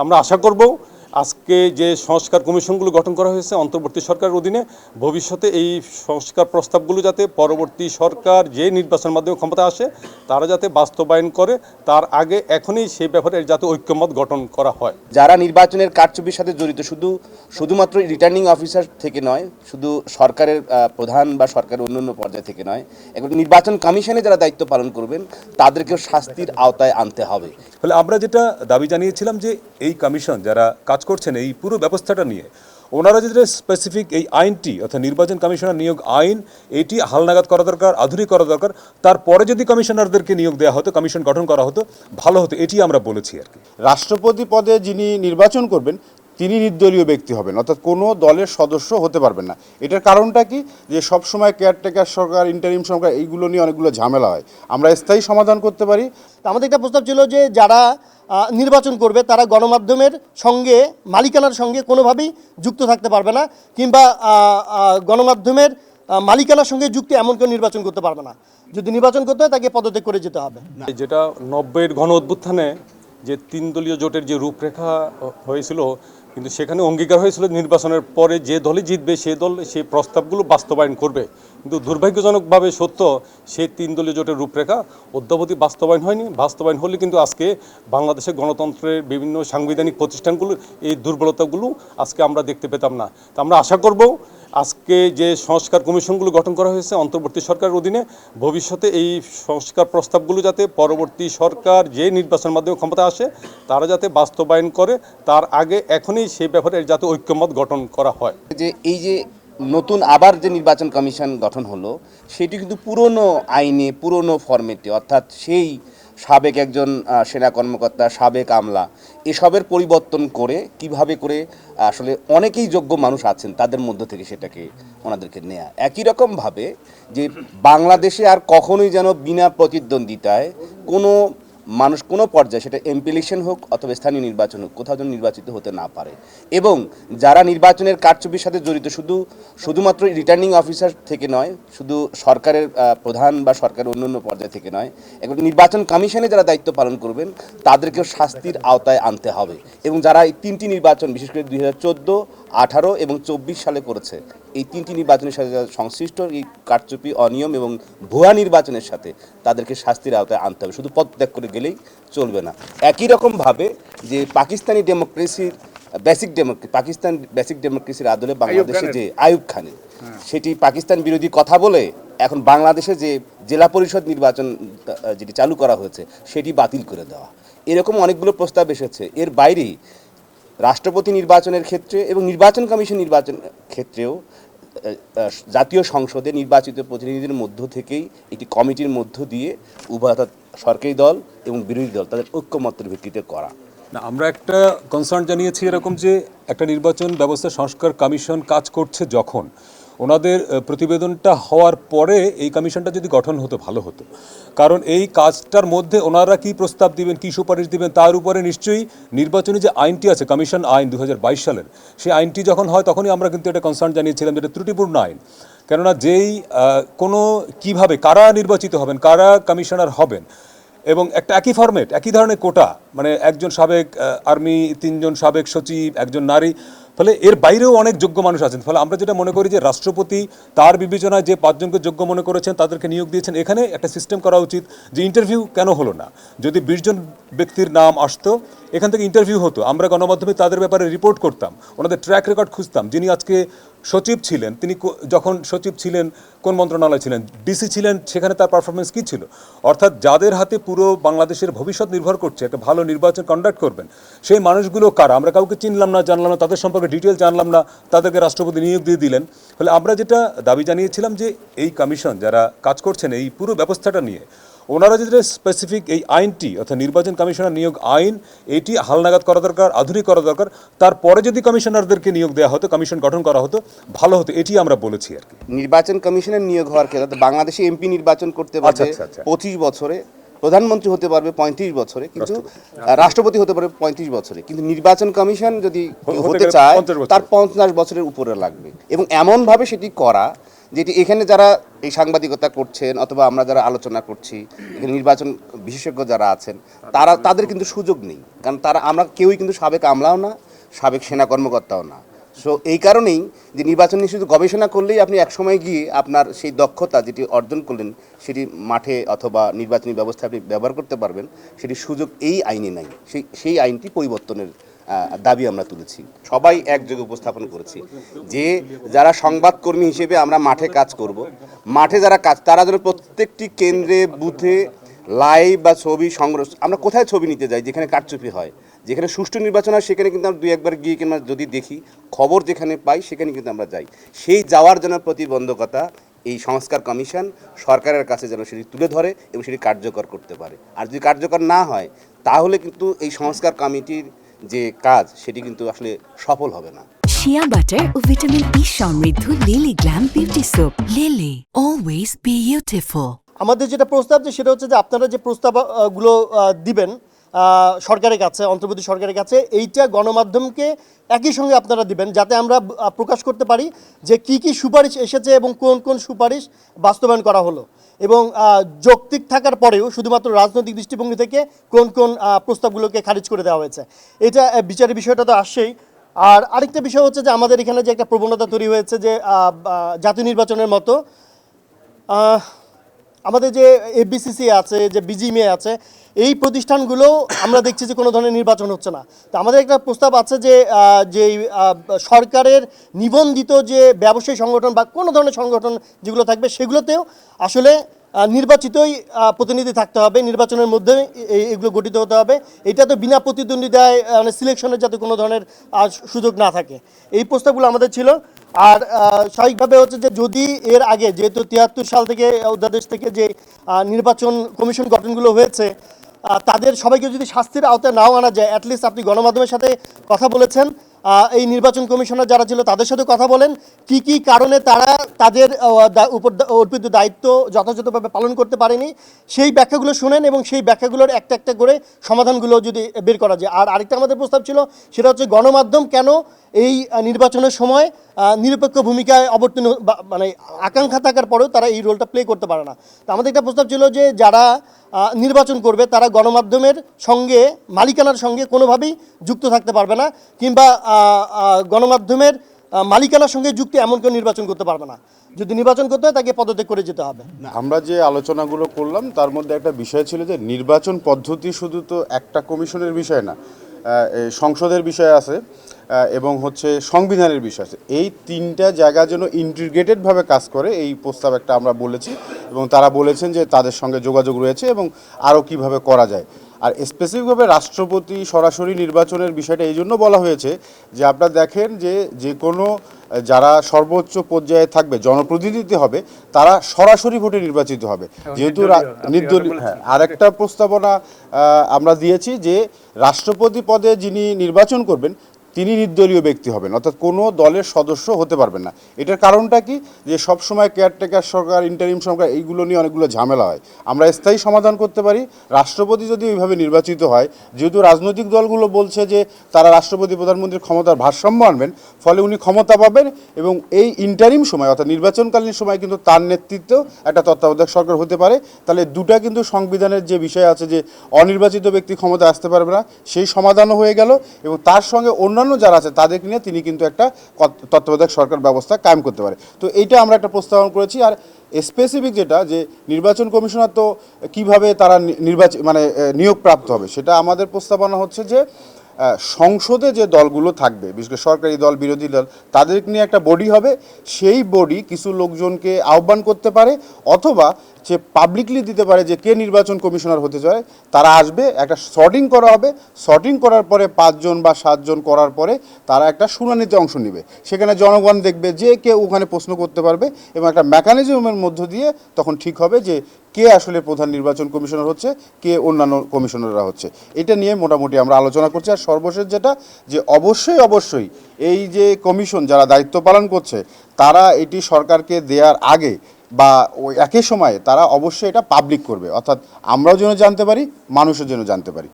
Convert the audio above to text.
আমরা আশা করব আজকে যে সংস্কার কমিশনগুলো গঠন করা হয়েছে অন্তর্বর্তী সরকারের অধীনে ভবিষ্যতে এই সংস্কার প্রস্তাবগুলো যাতে পরবর্তী সরকার যে নির্বাচনের মাধ্যমে ক্ষমতা আসে তারা যাতে বাস্তবায়ন করে তার আগে এখনই সেই ব্যাপারে যাতে ঐক্যমত গঠন করা হয়। যারা নির্বাচনের কারচুপির সাথে জড়িত শুধু শুধুমাত্র রিটার্নিং অফিসার থেকে নয় শুধু সরকারের আহ, প্রধান বা সরকারের অন্যান্য পর্যায় থেকে নয় এখন নির্বাচন কমিশনে যারা দায়িত্ব পালন করবেন তাদেরকেও শাস্তির আওতায় আনতে হবে। ফলে আমরা যেটা দাবি জানিয়েছিলাম যে এই কমিশন যারা কাজ করছেন এই পুরো ব্যবস্থাটা নিয়ে। ওনারা যদি স্পেসিফিক এই আইনটি, অর্থাৎ নির্বাচন কমিশনার নিয়োগ আইন, এটি হালনাগাদ করা দরকার, আধুনিক করা দরকার। তারপরে যদি কমিশনারদেরকে নিয়োগ দেওয়া হতো, কমিশন গঠন করা হতো, ভালো হতো, এটি আমরা বলেছি আর কি। রাষ্ট্রপতি পদে যিনি নির্বাচন করবেন তিনি নির্দলীয় ব্যক্তি হবেন অর্থাৎ কোনো দলের সদস্য হতে পারবেন না। এটার কারণটা কি? যে সব সময় কেয়ারটেকার সরকার ইন্টারিম সরকার এইগুলো নিয়ে অনেকগুলো ঝামেলা হয়। আমরা স্থায়ী সমাধান করতে পারি। আমাদের একটা প্রস্তাব ছিল যে যারা নির্বাচন করবে তারা গণমাধ্যমের সঙ্গে মালিকানার সঙ্গে কোনোভাবেই যুক্ত থাকতে পারবে না কিংবা গণমাধ্যমের মালিকানার সঙ্গে যুক্ত এমন কেউ নির্বাচন করতে পারবে না। যদি নির্বাচন করতে হয় তাকে পদত্যাগ করে যেতে হবে। যেটা নব্বইয়ের গণ অভ্যুত্থানে যে তিন দলীয় জোটের যে রূপরেখা হয়েছিল কিন্তু সেখানে অঙ্গীকার হয়েছিল নির্বাচনের পরে যে দলই জিতবে সে দল সেই প্রস্তাবগুলো বাস্তবায়ন করবে। কিন্তু দুর্ভাগ্যজনকভাবে সত্য, সেই তিন দলীয় জোটের রূপরেখা অদ্যাবধি বাস্তবায়ন হয়নি। বাস্তবায়ন হলে কিন্তু আজকে বাংলাদেশের গণতন্ত্রের বিভিন্ন সাংবিধানিক প্রতিষ্ঠানগুলো এই দুর্বলতাগুলো আজকে আমরা দেখতে পেতাম না। তা আমরা আশা করব আজকে যে সংস্কার কমিশনগুলো গঠন করা হয়েছে অন্তর্বর্তী সরকারের অধীনে, ভবিষ্যতে এই সংস্কার প্রস্তাবগুলো যাতে পরবর্তী সরকার যে নির্বাচনের মাধ্যমে ক্ষমতা আসে, তারা যাতে বাস্তবায়ন করে, তার আগে এখনই সেই ব্যাপারে যাতে ঐক্যমত গঠন করা হয়। যে এই যে নতুন আবার যে নির্বাচন কমিশন গঠন হলো, সেটি কিন্তু পুরনো আইনে, পুরনো ফরম্যাটে, অর্থাৎ সেই সাবেক একজন সেনা কর্মকর্তা, সাবেক আমলা, এসবের পরিবর্তন করে কীভাবে করে আসলে অনেকেই যোগ্য মানুষ আছেন, তাদের মধ্য থেকে সেটাকে ওনাদেরকে নেয়া। একই রকমভাবে যে বাংলাদেশে আর কখনোই যেন বিনা প্রতিদ্বন্দ্বিতায় কোনো মানুষ কোনো পর্যায়ে সেটা এমপি ইলেকশন হোক অথবা স্থানীয় নির্বাচন হোক, কোথাও যেন নির্বাচিত হতে না পারে। এবং যারা নির্বাচনের কারচুপির সাথে জড়িত, শুধু, শুধুমাত্র রিটার্নিং অফিসার থেকে নয়, শুধু সরকারের প্রধান বা সরকারের অন্যান্য পর্যায় থেকে নয়, এখন নির্বাচন কমিশনে যারা দায়িত্ব পালন করবেন, তাদেরকেও শাস্তির আওতায় আনতে হবে। এবং যারা এই তিনটি নির্বাচন, বিশেষ করে দুই হাজার চোদ্দ আঠারো এবং চব্বিশ সালে করেছে। এই তিনটি নির্বাচনের সাথে সংশ্লিষ্ট এই কারচুপি অনিয়ম এবং ভুয়া নির্বাচনের সাথে তাদেরকে শাস্তির আওতায় আনতে হবে। শুধু পদত্যাগ করে গেলেই চলবে না। একই রকমভাবে যে পাকিস্তানি ডেমোক্রেসির বেসিক ডেমোক্রেসি পাকিস্তান বেসিক ডেমোক্রেসির আদলে বাংলাদেশে যে আয়ুব খানের সেটি পাকিস্তান বিরোধী কথা বলে এখন বাংলাদেশে যে জেলা পরিষদ নির্বাচন যেটি চালু করা হয়েছে সেটি বাতিল করে দেওয়া। এরকম অনেকগুলো প্রস্তাব এসেছে। এর বাইরেই রাষ্ট্রপতি নির্বাচনের ক্ষেত্রে এবং নির্বাচন কমিশন নির্বাচন ক্ষেত্রেও জাতীয় সংসদে নির্বাচিত প্রতিনিধিদের মধ্য থেকেই একটি কমিটির মধ্য দিয়ে উভয় অর্থাৎ সরকারি দল এবং বিরোধী দল তাদের ঐক্যমত্যের ভিত্তিতে করা। না, আমরা একটা কনসার্ন জানিয়েছি এরকম যে একটা নির্বাচন ব্যবস্থা সংস্কার কমিশন কাজ করছে যখন। ওনাদের প্রতিবেদনটা হওয়ার পরে এই কমিশনটা যদি গঠন হতো, ভালো হতো। কারণ এই কাজটার মধ্যে ওনারা কি প্রস্তাব দিবেন, কি সুপারিশ দিবেন, তার উপরে নিশ্চয়ই নির্বাচনী যে আইনটি আছে, কমিশন আইন দু হাজার বাইশ সালের, সেই আইনটি যখন হয়, তখনই আমরা কিন্তু এটা কনসার্ন জানিয়েছিলাম যে এটা ত্রুটিপূর্ণ আইন। কেননা যেই কোনো কীভাবে, কারা নির্বাচিত হবেন, কারা কমিশনার হবেন, এবং একটা একই ফরম্যাট একই ধরনের কোটা মানে একজন সাবেক আর্মি তিনজন সাবেক সচিব, একজন নারী ফলে এর বাইরেও অনেক যোগ্য মানুষ আছেন। ফলে আমরা যেটা মনে করি যে রাষ্ট্রপতি তার বিবেচনায় যে পাঁচজনকে যোগ্য মনে করেছেন, তাদেরকে নিয়োগ দিয়েছেন, এখানে একটা সিস্টেম করা উচিত যে ইন্টারভিউ কেন হলো না। যদি বিশজন ব্যক্তির নাম আসতো, এখান থেকে ইন্টারভিউ হতো। আমরা গণমাধ্যমে তাদের ব্যাপারে রিপোর্ট করতাম, ওনাদের ট্র্যাক রেকর্ড খুঁজতাম। যিনি আজকে সচিব ছিলেন, তিনি যখন সচিব ছিলেন কোন মন্ত্রণালয় ছিলেন? ডিসি ছিলেন, সেখানে তার পারফরমেন্স কী ছিল? অর্থাৎ যাদের হাতে পুরো বাংলাদেশের ভবিষ্যৎ নির্ভর করছে, একটা ভালো নির্বাচন কন্ডাক্ট করবেন, সেই মানুষগুলো কারা? আমরা কাউকে চিনলাম না, জানলাম না, তাদের সম্পর্কে ডিটেল জানলাম না, তাদেরকে রাষ্ট্রপতি নিয়োগ দিয়ে দিলেন। ফলে আমরা যেটা দাবি জানিয়েছিলাম যে, এই কমিশন যারা কাজ করছেন, এই পুরো ব্যবস্থাটা নিয়ে ওনারা যেটা স্পেসিফিক এই আইনটি অর্থাৎ নির্বাচন কমিশনার নিয়োগ আইন এটি হালনাগাদ করা দরকার আধুনিক করা দরকার। তারপরে যদি কমিশনারদেরকে নিয়োগ দেওয়া হতো কমিশন গঠন করা হতো ভালো হতো এটি আমরা বলেছি আর কি। নির্বাচন কমিশনের নিয়োগ হওয়ার ক্ষেত্রে বাংলাদেশে এমপি নির্বাচন করতে পারবে আচ্ছা, আচ্ছা। পঁচিশ বছরে প্রধানমন্ত্রী হতে পারবে পঁয়ত্রিশ বছরে কিন্তু রাষ্ট্রপতি। হতে পারবে পঁয়ত্রিশ বছরে। কিন্তু নির্বাচন কমিশন যদি হতে চায় তার পঞ্চাশ বছরের উপরে লাগবে। এবং এমনভাবে সেটি করা যেটি এখানে যারা এই সাংবাদিকতা করছেন অথবা আমরা যারা আলোচনা করছি, এখানে নির্বাচন বিশেষজ্ঞ যারা আছেন, তারা, তাদের কিন্তু সুযোগ নেই। কারণ তারা, আমরা কেউই কিন্তু সাবেক আমলাও না, সাবেক সেনা কর্মকর্তাও না। সো এই কারণেই যে নির্বাচন নিয়ে শুধু গবেষণা করলেই আপনি একসময় গিয়ে আপনার সেই দক্ষতা যেটি অর্জন করলেন, সেটি মাঠে অথবা নির্বাচনী ব্যবস্থা আপনি ব্যবহার করতে পারবেন সেটি সুযোগ এই আইনে নাই। সেই সেই আইনটি পরিবর্তনের দাবি আমরা তুলেছি। সবাই একযোগে উপস্থাপন করেছি যে যারা সংবাদকর্মী হিসেবে আমরা মাঠে কাজ করব, মাঠে যারা কাজ, তারা যেন প্রত্যেকটি কেন্দ্রে বুথে লাইভ বা ছবি সংগ্রহ, আমরা কোথায় ছবি নিতে যাই, যেখানে কারচুপি হয়, যেখানে সুষ্ঠু নির্বাচন হয়, সেখানে কিন্তু আমরা দুই একবার গিয়ে কিংবা যদি দেখি, খবর যেখানে পাই, সেখানে কিন্তু আমরা যাই। সেই যাওয়ার জন্য প্রতিবন্ধকতা এই সংস্কার কমিশন সরকারের কাছে যেন সেটি তুলে ধরে এবং সেটি কার্যকর করতে পারে। আর যদি কার্যকর না হয়, তাহলে কিন্তু এই সংস্কার কমিটির যে কাজ সেটি কিন্তু আসলে সফল হবে না। শিয়া বাটার ও ভিটামিন ই সমৃদ্ধ Lily glam beauty soap Lily always beautiful আমাদের যেটা প্রস্তাব যে সেটা হচ্ছে যে আপনারা যে প্রস্তাবগুলো দিবেন আহ, সরকারের কাছে, অন্তর্বর্তী সরকারের কাছে এইটা গণমাধ্যমকে একই সঙ্গে আপনারা দিবেন যাতে আমরা প্রকাশ করতে পারি যে কি কি সুপারিশ এসেছে এবং কোন কোন সুপারিশ বাস্তবায়ন করা হলো। এবং যৌক্তিক থাকার পরেও শুধুমাত্র রাজনৈতিক দৃষ্টিভঙ্গি থেকে কোন কোন প্রস্তাবগুলোকে খারিজ করে দেওয়া হয়েছে। এটা বিচারের বিষয়টা তো আসছেই। আর আরেকটা বিষয় হচ্ছে যে আমাদের এখানে যে একটা প্রবণতা তৈরি হয়েছে যে জাতীয় নির্বাচনের মতো আমাদের যে এফবিসিসি আছে, যে বিজিএমএ আছে, এই প্রতিষ্ঠানগুলো আমরা দেখছি যে কোনো ধরনের নির্বাচন হচ্ছে না। তো আমাদের একটা প্রস্তাব আছে যে যে সরকারের নিবন্ধিত যে ব্যবসায়ী সংগঠন বা কোনো ধরনের সংগঠন যেগুলো থাকবে, সেগুলোতেও আসলে নির্বাচিতই প্রতিনিধি থাকতে হবে। নির্বাচনের মধ্যে এগুলো গঠিত হতে হবে। এটা তো বিনা প্রতিদ্বন্দ্বিতায় মানে সিলেকশনের যাতে কোনো ধরনের সুযোগ না থাকে। এই প্রস্তাবগুলো আমাদের ছিল। আর স্বাভাবিকভাবে হচ্ছে যে যদি এর আগে যেহেতু তিয়াত্তর সাল থেকে অধ্যাদেশ থেকে যে নির্বাচন কমিশন গঠনগুলো হয়েছে তাদের সবাইকে যদি শাস্তির আওতায় নাও আনা যায় অ্যাটলিস্ট আপনি গণমাধ্যমের সাথে কথা বলেছেন। এই নির্বাচন কমিশনার যারা ছিল তাদের সাথে কথা বলেন। কি কি কারণে তারা তাদের উপর অর্পিত দায়িত্ব যথাযথভাবে পালন করতে পারেনি, সেই ব্যাখ্যাগুলো শুনেন এবং সেই ব্যাখ্যাগুলোর একটা একটা করে সমাধানগুলো যদি বের করা যায়। আর আরেকটা আমাদের প্রস্তাব ছিল, সেটা হচ্ছে গণমাধ্যম কেন এই নির্বাচনের সময় নিরপেক্ষ ভূমিকায় অবতীর্ণ মানে আকাঙ্ক্ষা থাকার পরেও তারা এই রোলটা প্লে করতে পারে না। তো আমাদের একটা প্রস্তাব ছিল যে যারা নির্বাচন করবে তারা গণমাধ্যমের সঙ্গে, মালিকানার সঙ্গে কোনোভাবেই যুক্ত থাকতে পারবে না, কিংবা গণমাধ্যমের মালিকানার সঙ্গে যুক্ত এমন কেউ নির্বাচন করতে পারবে না। যদি নির্বাচন করতে হয়, তাকে পদত্যাগ করে যেতে হবে। আমরা যে আলোচনাগুলো করলাম, তার মধ্যে একটা বিষয় ছিল যে, নির্বাচন পদ্ধতি শুধু তো একটা কমিশনের বিষয় না সংসদের বিষয় আছে এবং হচ্ছে সংবিধানের বিষয় আছে। এই তিনটা জায়গা যেন ইন্টিগ্রেটেডভাবে কাজ করে, এই প্রস্তাব একটা আমরা বলেছি, এবং তারা বলেছেন যে, তাদের সঙ্গে যোগাযোগ রয়েছে, এবং আরও কীভাবে করা যায়। আর স্পেসিফিকভাবে রাষ্ট্রপতি সরাসরি নির্বাচনের বিষয়টা এই জন্য বলা হয়েছে যে আপনারা দেখেন যে যে কোনো যারা সর্বোচ্চ পর্যায়ে থাকবে জনপ্রতিনিধি হবে তারা সরাসরি ভোটে নির্বাচিত হবে। যেহেতু নির্দলীয় হ্যাঁ আরেকটা প্রস্তাবনা আমরা দিয়েছি যে রাষ্ট্রপতি পদে যিনি নির্বাচন করবেন তিনি নির্দলীয় ব্যক্তি হবেন, অর্থাৎ কোনো দলের সদস্য হতে পারবেন না। এটার কারণটা কি? যে সব সময় কেয়ারটেকার সরকার ইন্টারিম সরকার, এইগুলো নিয়ে অনেকগুলো ঝামেলা হয়। আমরা স্থায়ী সমাধান করতে পারি। রাষ্ট্রপতি যদি ওইভাবে নির্বাচিত হয়, যেহেতু রাজনৈতিক দলগুলো বলছে যে তারা রাষ্ট্রপতি, প্রধানমন্ত্রীর ক্ষমতার ভারসাম্য আনবেন, ফলে উনি ক্ষমতা পাবেন এবং এই ইন্টারিম সময়, অর্থাৎ নির্বাচনকালীন সময় কিন্তু তার নেতৃত্বেও একটা তত্ত্বাবধায়ক সরকার হতে পারে। তাহলে দুটা কিন্তু সংবিধানের যে বিষয় আছে যে অনির্বাচিত ব্যক্তি ক্ষমতা আসতে পারবে না, সেই সমাধানও হয়ে গেল এবং তার সঙ্গে অন্যান্য যারা আছে তাদেরকে নিয়ে তিনি কিন্তু একটা তত্ত্বাবধায়ক সরকার ব্যবস্থা কায়েম করতে পারে। তো এইটা আমরা একটা প্রস্তাবন করেছি। আর স্পেসিফিক যেটা যে নির্বাচন কমিশনার তো কীভাবে তারা নির্বাচন মানে নিয়োগ নিয়োগপ্রাপ্ত হবে, সেটা আমাদের প্রস্তাবনা হচ্ছে যে সংসদে যে দলগুলো থাকবে, বিশেষ করে সরকারি দল, বিরোধী দল, তাদের নিয়ে একটা বডি হবে। সেই বডি কিছু লোকজনকে আহ্বান করতে পারে, অথবা যে পাবলিকলি দিতে পারে যে কে নির্বাচন কমিশনার হতে চায়, তারা আসবে, একটা সর্টিং করা হবে। সর্টিং করার পরে পাঁচজন বা সাতজন করার পরে তারা একটা শুনানিতে অংশ নেবে। সেখানে জনগণ দেখবে যে কে ওখানে প্রশ্ন করতে পারবে এবং একটা মেকানিজমের মধ্য দিয়ে তখন ঠিক হবে যে কে আসলে প্রধান নির্বাচন কমিশনার হচ্ছে, কে অন্যান্য কমিশনাররা হচ্ছে। এটা নিয়ে মোটামুটি আমরা আলোচনা করছি, আর সর্বশেষ যেটা, যে অবশ্যই অবশ্যই এই যে কমিশন যারা দায়িত্ব পালন করছে, তারা এটি সরকারকে দেওয়ার আগে বা ওই একই সময়ে তারা অবশ্যই এটা পাবলিক করবে। অর্থাৎ আমরাও যেন জানতে পারি, মানুষও যেন জানতে পারি।